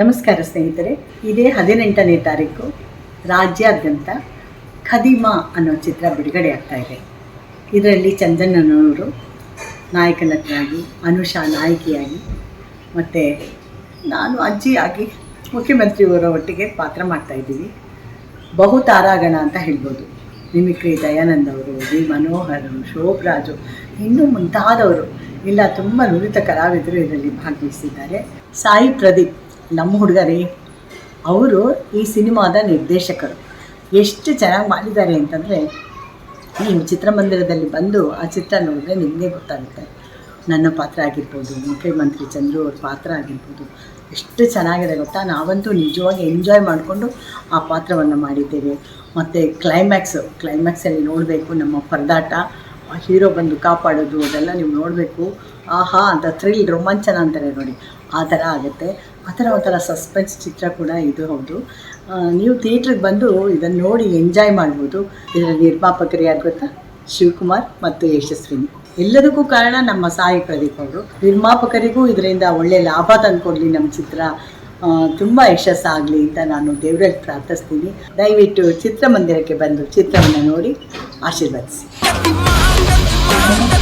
ನಮಸ್ಕಾರ ಸ್ನೇಹಿತರೆ, ಇದೇ ಹದಿನೆಂಟನೇ ತಾರೀಕು, ರಾಜ್ಯಾದ್ಯಂತ ಖದೀಮಾ ಅನ್ನೋ ಚಿತ್ರ ಬಿಡುಗಡೆ ಆಗ್ತಾ ಇದೆ. ಇದರಲ್ಲಿ ಚಂದಣ್ಣನವರು ನಾಯಕ ನಟರಾಗಿ ಅನುಷಾ ನಾಯಕಿಯಾಗಿ, ಮತ್ತು ನಾನು ಅಜ್ಜಿಯಾಗಿ ಮುಖ್ಯಮಂತ್ರಿಯವರ ಒಟ್ಟಿಗೆ ಪಾತ್ರ ಮಾಡ್ತಾ ಇದ್ದೀವಿ. ಬಹು ತಾರಾಗಣ ಅಂತ ಹೇಳ್ಬೋದು. ನಿಮಿಕ್ರಿ ದಯಾನಂದ್ ಅವರು, ವಿ ಮನೋಹರ್ ಶೋಭರಾಜು ಇನ್ನೂ ಮುಂತಾದವರು, ಇಲ್ಲ, ತುಂಬ ನುರಿತ ಕಲಾವಿದರು ಇದರಲ್ಲಿ ಭಾಗವಹಿಸಿದ್ದಾರೆ. ಸಾಯಿ ಪ್ರದೀಪ್ ನಮ್ಮ ಹುಡುಗರೇ, ಅವರು ಈ ಸಿನಿಮಾದ ನಿರ್ದೇಶಕರು. ಎಷ್ಟು ಚೆನ್ನಾಗಿ ಮಾಡಿದ್ದಾರೆ ಅಂತಂದರೆ, ನೀವು ಚಿತ್ರಮಂದಿರದಲ್ಲಿ ಬಂದು ಆ ಚಿತ್ರ ನೋಡಿದ್ರೆ ನಿಮಗೆ ಗೊತ್ತಾಗುತ್ತೆ. ನನ್ನ ಪಾತ್ರ ಆಗಿರ್ಬೋದು ಮುಖ್ಯಮಂತ್ರಿ ಚಂದ್ರು ಅವ್ರ ಪಾತ್ರ ಆಗಿರ್ಬೋದು, ಎಷ್ಟು ಚೆನ್ನಾಗಿದೆ ಗೊತ್ತಾ? ನಾವಂತೂ ನಿಜವಾಗಿ ಎಂಜಾಯ್ ಮಾಡಿಕೊಂಡು ಆ ಪಾತ್ರವನ್ನು ಮಾಡಿದ್ದೇವೆ. ಮತ್ತು ಕ್ಲೈಮ್ಯಾಕ್ಸು ಕ್ಲೈಮ್ಯಾಕ್ಸಲ್ಲಿ ನೋಡಬೇಕು ನಮ್ಮ ಪರದಾಟ. ಹೀರೋ ಬಂದು ಕಾಪಾಡೋದು, ಅದೆಲ್ಲ ನೀವು ನೋಡಬೇಕು. ಆಹಾ, ಅಂತ ಥ್ರಿಲ್ ರೋಮಾಂಚನ ಅಂತಾರೆ ನೋಡಿ. ಆ ಥರ ಆಗುತ್ತೆ. ಆ ಥರ ಒಂಥರ ಸಸ್ಪೆನ್ಸ್ ಚಿತ್ರ ಕೂಡ ಇದು ಹೌದು. ನೀವು ಥಿಯೇಟ್ರಿಗೆ ಬಂದು ಇದನ್ನು ನೋಡಿ ಎಂಜಾಯ್ ಮಾಡ್ಬೋದು. ಇದರ ನಿರ್ಮಾಪಕರು ಯಾರು ಗೊತ್ತಾ? ಶಿವಕುಮಾರ್ ಮತ್ತು ಯಶಸ್ವಿನಿ. ಎಲ್ಲದಕ್ಕೂ ಕಾರಣ ನಮ್ಮ ಸಾಯಿ ಪ್ರದೀಪ್ ಅವರು. ನಿರ್ಮಾಪಕರಿಗೂ ಇದರಿಂದ ಒಳ್ಳೆಯ ಲಾಭ ತಂದುಕೊಡ್ಲಿ ನಮ್ಮ ಚಿತ್ರ. ತುಂಬ ಯಶಸ್ಸಾಗಲಿ ಅಂತ ನಾನು ದೇವರಲ್ಲಿ ಪ್ರಾರ್ಥಿಸ್ತೀನಿ. ದಯವಿಟ್ಟು ಚಿತ್ರಮಂದಿರಕ್ಕೆ ಬಂದು ಚಿತ್ರವನ್ನು ನೋಡಿ ಆಶೀರ್ವದಿಸಿ. I'll